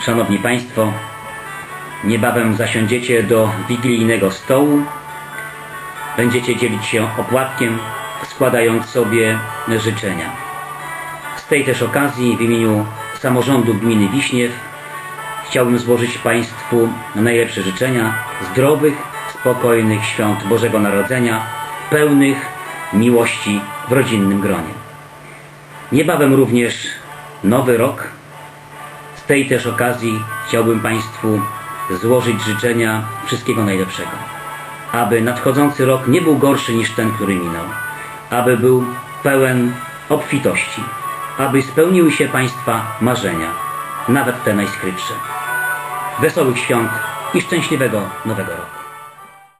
Szanowni Państwo, niebawem zasiądziecie do wigilijnego stołu. Będziecie dzielić się opłatkiem, składając sobie życzenia. Z tej też okazji w imieniu samorządu gminy Wiśniew chciałbym złożyć Państwu najlepsze życzenia zdrowych, spokojnych świąt Bożego Narodzenia, pełnych miłości w rodzinnym gronie. Niebawem również nowy rok. Tej też okazji chciałbym Państwu złożyć życzenia wszystkiego najlepszego. Aby nadchodzący rok nie był gorszy niż ten, który minął. Aby był pełen obfitości. Aby spełniły się Państwa marzenia, nawet te najskrytsze. Wesołych świąt i szczęśliwego nowego roku.